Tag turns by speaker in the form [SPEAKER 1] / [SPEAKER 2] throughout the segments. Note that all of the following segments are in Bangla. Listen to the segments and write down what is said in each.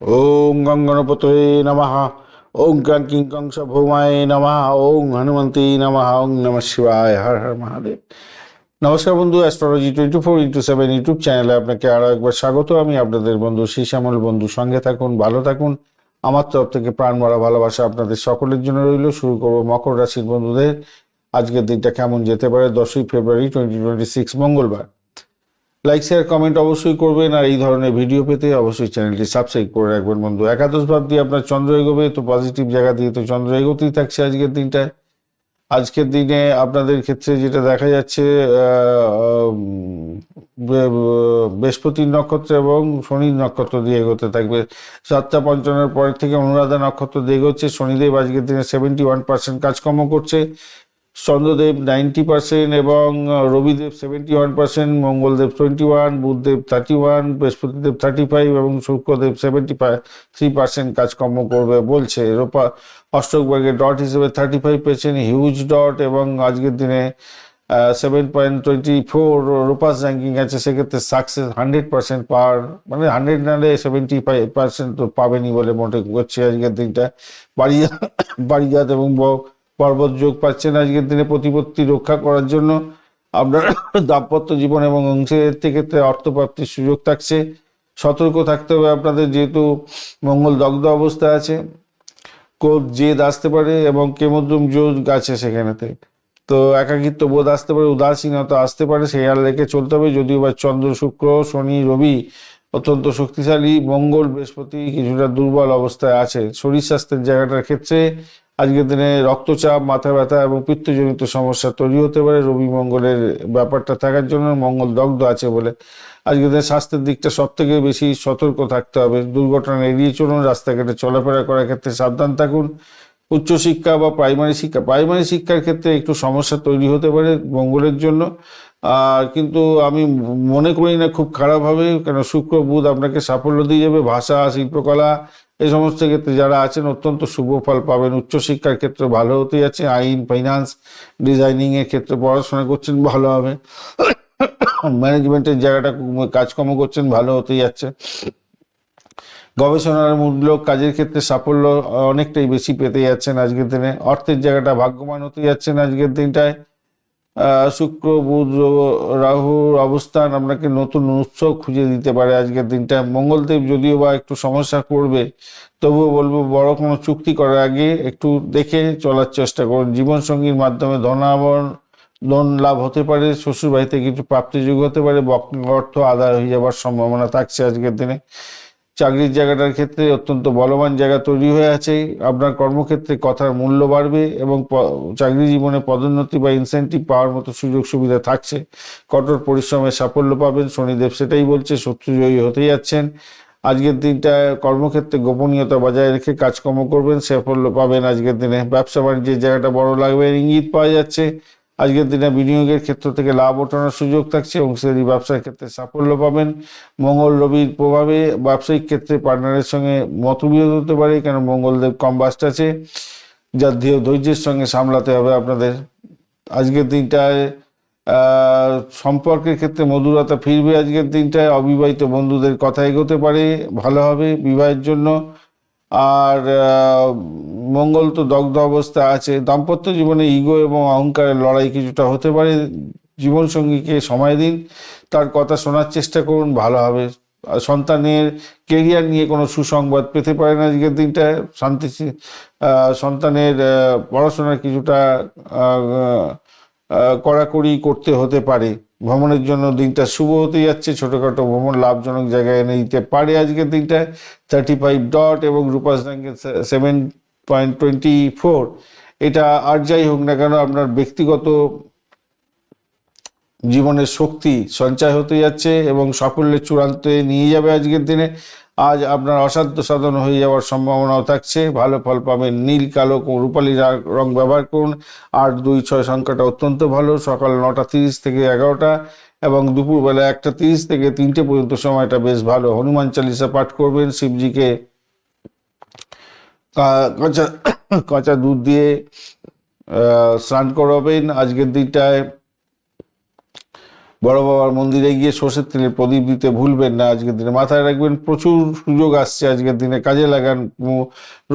[SPEAKER 1] ওং গঙ্গনপতয়ে নমঃ ওং ক্রাঙ্কিং কংস ভৌমায় নমঃ ওং হনুমন্তি নমঃ ওং নমঃ শিবায় হর হর মহাদেব নমস্কার বন্ধু astrology twenty four into seven YouTube চ্যানেলে আপনাকে আরও একবার স্বাগত। আমি আপনাদের বন্ধু শ্যামল বন্ধু, সঙ্গে থাকুন, ভালো থাকুন। আমার তরফ থেকে প্রাণ ভরা ভালোবাসা আপনাদের সকলের জন্য রইল। শুরু করব মকর রাশির বন্ধুদের। আজকের দিনটা কেমন যেতে পারে? দশই ফেব্রুয়ারি টোয়েন্টি টোয়েন্টি সিক্স মঙ্গলবার। লাইক শেয়ার কমেন্ট অবশ্যই করবেন, আর এই ধরনের ভিডিও পেতে অবশ্যই চ্যানেলটি সাবস্ক্রাইব করে রাখবেন, বন্ধু। একাদশ ভাব দিয়ে আপনার চন্দ্র এগোবে, তো পজিটিভ জায়গা দিয়ে তো চন্দ্র এগোতেই থাকছে আজকের দিনটায়। আজকের দিনে আপনাদের ক্ষেত্রে যেটা দেখা যাচ্ছে বৃহস্পতির নক্ষত্র এবং শনির নক্ষত্র দিয়ে এগোতে থাকবে। সাতটা পঞ্চান্নের পরের থেকে অনুরাধা নক্ষত্র দিয়ে এগোচ্ছে। শনিদেব আজকের দিনে সেভেন্টি ওয়ান পার্সেন্ট কাজকর্ম করছে। চন্দ্রদেব নাইনটি পার্সেন্ট এবং Rabidev seventy one percent, Mangaldev twenty one, Budhdev thirty one, Brihaspatidev thirty five এবং Shukradev seventy five three percent কাজকর্ম করবে বলছে। রোপা অষ্টক ভাগে ডট হিসেবে thirty five percent huge dot এবং আজকের দিনে সেভেন পয়েন্ট টোয়েন্টি ফোর রোপাস র্যাঙ্কিং আছে। সেক্ষেত্রে সাকসেস হান্ড্রেড পার্সেন্ট পাওয়ার মানে হান্ড্রেড নালে সেভেন্টি ফাইভ পার্সেন্ট তো পাবেনি বলে মনে করছি আজকের দিনটা। বাড়ি বাড়িজাত এবং পর্বত যোগ পাচ্ছেন আজকের দিনে প্রতিপত্তি রক্ষা করার জন্য। আপনার দাম্পত্য জীবন এবং অংশের ক্ষেত্রে অর্থপ্রাপ্তির সুযোগ থাকছে। সতর্ক থাকতে হবে আপনাদের, যেহেতু মঙ্গল দগ্ধ অবস্থা আছে। কোপ জেদ আসতে পারে এবং কেমদ্রুম যোগ আছে সেখানেতে। তো একাকিত্ব বোধ আসতে পারে, উদাসীনতা আসতে পারে, সেই আর রেখে চলতে হবে। যদিও বা চন্দ্র, শুক্র, শনি, রবি অত্যন্ত শক্তিশালী। মঙ্গল বৃহস্পতি কিছুটা দুর্বল অবস্থায় আছে। শরীর স্বাস্থ্যের জায়গাটার ক্ষেত্রে আজকের দিনে রক্তচাপ, মাথা ব্যথা এবং পিত্তজনিত সমস্যা তৈরি হতে পারে। রবি মঙ্গলের ব্যাপারটা থাকার জন্য মঙ্গল দগ্ধ আছে বলে আজকের দিনে স্বাস্থ্যের দিকটা সব থেকে বেশি সতর্ক থাকতে হবে। দুর্ঘটনা এড়িয়ে চলুন, রাস্তাঘাটে চলাফেরা করার ক্ষেত্রে সাবধান থাকুন। উচ্চশিক্ষা বা প্রাইমারি শিক্ষা, প্রাইমারি শিক্ষার ক্ষেত্রে একটু সমস্যা তৈরি হতে পারে মঙ্গলের জন্য। আর কিন্তু আমি মনে করি না খুব খারাপ হবে কেন শুক্র, বুধ আপনাকে সাফল্য দিয়ে যাবে। ভাষা, শিল্পকলা এই সমস্ত ক্ষেত্রে যারা আছেন অত্যন্ত শুভ ফল পাবেন। উচ্চশিক্ষার ক্ষেত্রে ভালো হতে যাচ্ছে, আইন ফাইন্যান্স ডিজাইনিং এর ক্ষেত্রে পড়াশোনা করছেন, ভালো হবে। ম্যানেজমেন্টের জায়গাটা কাজকর্ম করছেন, ভালো হতে যাচ্ছে। গবেষণার মূলক কাজের ক্ষেত্রে সাফল্য অনেকটাই বেশি পেতে যাচ্ছেন আজকের দিনে। অর্থের জায়গাটা ভাগ্যবান হতে যাচ্ছেন আজকের দিনটায়। শুক্র, বুধ রাহুর অবস্থান আপনাকে নতুন উৎস খুঁজে দিতে পারে আজকের দিনটা। মঙ্গলদেব যদিও বা একটু সমস্যা করবে, তবুও বলব বড় কোনো চুক্তি করার আগে একটু দেখে চলার চেষ্টা করুন। জীবনসঙ্গীর মাধ্যমে ধনাবন লোন লাভ হতে পারে শ্বশুর বাড়ি থেকে কিছু প্রাপ্তিযোগ হতে পারে অর্থ আদায় হয়ে যাওয়ার সম্ভাবনা থাকছে আজকের দিনে। চাকরির জায়গাটার ক্ষেত্রে অত্যন্ত বলবান জায়গা তৈরি হয়ে আছে। আপনার কর্মক্ষেত্রে কথার মূল্য বাড়বে এবং চাকরি জীবনে পদোন্নতি বা ইনসেন্টিভ পাওয়ার মতো সুযোগ সুবিধা থাকছে। কঠোর পরিশ্রমে সাফল্য পাবেন, শনিদেব সেটাই বলছে, শত্রুজয়ী হতে যাচ্ছেন। আজকের দিনটা কর্মক্ষেত্রে গোপনীয়তা বজায় রেখে কাজকর্ম করবেন, সাফল্য পাবেন আজকের দিনে। ব্যবসা বাণিজ্যের জায়গাটা বড় লাগবে ইঙ্গিত পাওয়া যাচ্ছে। আজকের দিনে বিনিয়োগের ক্ষেত্র থেকে লাভ ওঠানোর সুযোগ থাকছে এবং অংশীদারি ব্যবসার ক্ষেত্রে সাফল্য পাবেন। মঙ্গল, রবির প্রভাবে ব্যবসায়িক ক্ষেত্রে পার্টনারের সঙ্গে মতবিরোধ হতে পারে, কেন মঙ্গলদেব কম বাস্ট আছে, যা ধীর ধৈর্যের সঙ্গে সামলাতে হবে আপনাদের। আজকের দিনটায় সম্পর্কের ক্ষেত্রে মধুরতা ফিরবে আজকের দিনটায়। অবিবাহিত বন্ধুদের কথা এগোতে পারে, ভালো হবে বিবাহের জন্য। আর মঙ্গল তো দগ্ধ অবস্থা আছে। দাম্পত্য জীবনে ইগো এবং অহংকারের লড়াই কিছুটা হতে পারে। জীবনসঙ্গীকে সময় দিন, তার কথা শোনার চেষ্টা করুন, ভালো হবে। সন্তানের কেরিয়ার নিয়ে কোনো সুসংবাদ পেতে পারেন আজকের দিনটায় শান্তি সন্তানের পড়াশোনার কিছুটা কড়াকড়ি করতে হতে পারে। ভ্রমণের জন্য দিনটা শুভ হতে যাচ্ছে। ছোটখাটো ভ্রমণ লাভজনক জায়গায় এনে দিতে পারে আজকের দিনটায় থার্টি ফাইভ ডট এবং রূপাস ব্যাংকের সেভেন পয়েন্ট টোয়েন্টি ফোর এটা আর যাই হোক না কেন আপনার ব্যক্তিগত জীবনের শক্তি সঞ্চয় হতে যাচ্ছে এবং সাফল্যের চূড়ান্তে নিয়ে যাবে আজকের দিনে। আজ আপনার অসাধ্য সাধন হয়ে যাওয়ার সম্ভাবনাও থাকছে। ভালো ফল পাবেন নীল, কালো রূপালি রা- ব্যবহার করুন। আট, দুই, ছয় সংখ্যাটা অত্যন্ত ভালো। সকাল নটা তিরিশ থেকে এগারোটা এবং দুপুরবেলা একটা তিরিশ থেকে তিনটে পর্যন্ত সময়টা বেশ ভালো। হনুমান চালিসা পাঠ করবেন, শিবজিকে কাঁচা কাঁচা দুধ দিয়ে স্নান করাবেন। আজকের দিনটায় বড় বাবার মন্দিরে গিয়ে সর্ষের তেলে প্রদীপ দিতে ভুলবেন না, আজকের দিনে। মাথায় রাখবেন, প্রচুর সুযোগ আসছে আজকের দিনে, কাজে লাগান।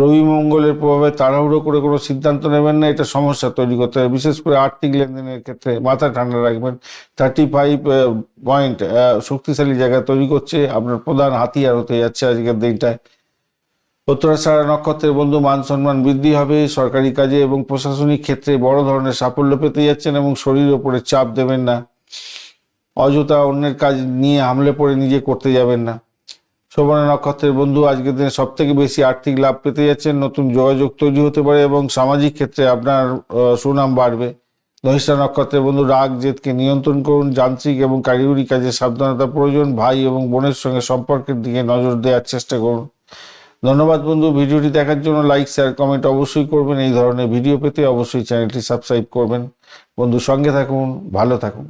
[SPEAKER 1] রবি মঙ্গলের প্রভাবে তাড়াহুড়ো করে কোনো সিদ্ধান্ত নেবেন না, এটা সমস্যা তৈরি করতে হবে। বিশেষ করে আর্থিক লেনদেনের ক্ষেত্রে মাথা ঠান্ডা রাখবেন। থার্টি ফাইভ পয়েন্ট শক্তিশালী জায়গা তৈরি করছে, আপনার প্রধান হাতিয়ার হতে যাচ্ছে আজকের দিনটায়। উত্তরাষাঢ়া নক্ষত্রের বন্ধু, মান সম্মান বৃদ্ধি হবে, সরকারি কাজে এবং প্রশাসনিক ক্ষেত্রে বড় ধরনের সাফল্য পেতে যাচ্ছেন এবং শরীরের ওপরে চাপ দেবেন না। অযথা অন্যের কাজ নিয়ে হামলে পড়ে নিজে করতে যাবেন না। শোভনা নক্ষত্রের বন্ধু আজকের দিনে সব থেকে বেশি আর্থিক লাভ পেতে যাচ্ছেন। নতুন যোগাযোগ তৈরি হতে পারে এবং সামাজিক ক্ষেত্রে আপনার সুনাম বাড়বে। ধনিষ্ঠা নক্ষত্রের বন্ধু রাগ জেদকে নিয়ন্ত্রণ করুন। যান্ত্রিক এবং কারিগরি কাজে সাবধানতা প্রয়োজন। ভাই এবং বোনের সঙ্গে সম্পর্কের দিকে নজর দেওয়ার চেষ্টা করুন। ধন্যবাদ বন্ধু। ভিডিওটি দেখার জন্য লাইক, শেয়ার, কমেন্ট অবশ্যই করবেন। এই ধরনের ভিডিও পেতে অবশ্যই চ্যানেলটি সাবস্ক্রাইব করবেন। বন্ধু সঙ্গে থাকুন, ভালো থাকুন।